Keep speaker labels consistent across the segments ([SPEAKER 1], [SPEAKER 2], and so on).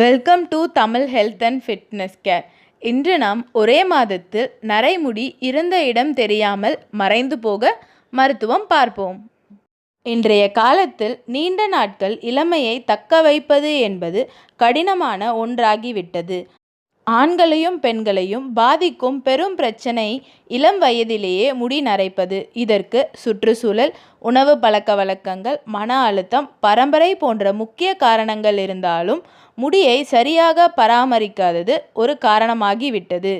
[SPEAKER 1] Welcome to Tamil health and fitness care இன்று நாம் ஒரே மாதத்தில் நரைமுடி இருந்த இடம் தெரியாமல் மறைந்து போக மருத்துவம் பார்ப்போம். இன்றைய காலத்தில் நீண்ட நாட்கள் இளமையை தக்க வைப்பது என்பது கடினமான ஒன்றாகிவிட்டது. ஆண்களையும் பெண்களையும் பாதிக்கும் பெரும் பிரச்சனை இளம் வயதிலேயே முடி நரைப்பது. இதற்கு சுற்றுச்சூழல் உணவு பழக்க வழக்கங்கள் மன அழுத்தம் பரம்பரை போன்ற முக்கிய காரணங்கள் இருந்தாலும் முடியை சரியாக பராமரிக்காதது ஒரு காரணமாகிவிட்டது.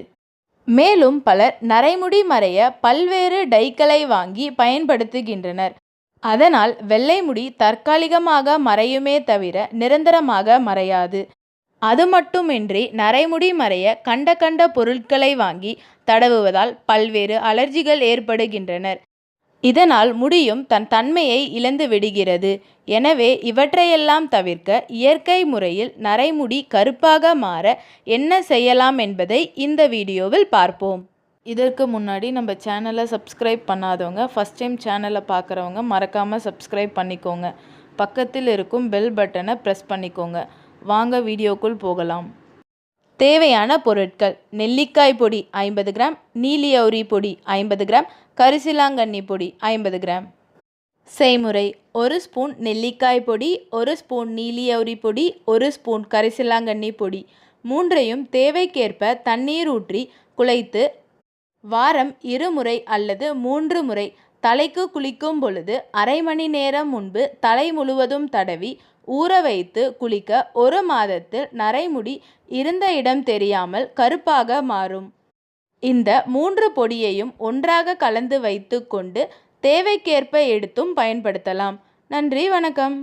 [SPEAKER 1] மேலும் பலர் நரைமுடி மறைய பல்வேறு டைக்களை வாங்கி பயன்படுத்துகின்றனர். அதனால் வெள்ளை முடி தற்காலிகமாக மறையுமே தவிர நிரந்தரமாக மறையாது. அது மட்டுமின்றி நரைமுடி மறைய கண்ட கண்ட பொருட்களை வாங்கி தடவுவதால் பல்வேறு அலர்ஜிகள் ஏற்படுகின்றனர். இதனால் முடியும் தன் தன்மையை இழந்து விடுகிறது. எனவே இவற்றையெல்லாம் தவிர்க்க இயற்கை முறையில் நரைமுடி கருப்பாக மாற என்ன செய்யலாம் என்பதை இந்த வீடியோவில் பார்ப்போம். இதற்கு முன்னாடி நம்ம சேனலை சப்ஸ்கிரைப் பண்ணாதவங்க ஃபஸ்ட் டைம் சேனலை பார்க்குறவங்க மறக்காமல் சப்ஸ்கிரைப் பண்ணிக்கோங்க. பக்கத்தில் இருக்கும் பெல் பட்டனை ப்ரெஸ் பண்ணிக்கோங்க. வாங்க வீடியோக்குள் போகலாம். தேவையான பொருட்கள் நெல்லிக்காய் பொடி ஐம்பது கிராம் நீலியௌரி பொடி ஐம்பது கிராம் கரிசிலாங்கண்ணி பொடி ஐம்பது கிராம். செய்முறை ஒரு ஸ்பூன் நெல்லிக்காய் பொடி ஒரு ஸ்பூன் நீலியௌரி பொடி ஒரு ஸ்பூன் கரிசிலாங்கண்ணி பொடி. மூன்றையும் தேவைக்கேற்ப தண்ணீர் ஊற்றி குழைத்து வாரம் இருமுறை அல்லது மூன்று முறை தலைக்கு குளிக்கும் பொழுது அரை மணி நேரம் முன்பு தலை முழுவதும் தடவி ஊற வைத்து குளிக்க ஒரு மாதத்தில் நரைமுடி இருந்த இடம் தெரியாமல் கருப்பாக மாறும். இந்த மூன்று பொடியையும் ஒன்றாக கலந்து வைத்து கொண்டு தேவைக்கேற்ப எடுத்தும் பயன்படுத்தலாம். நன்றி வணக்கம்.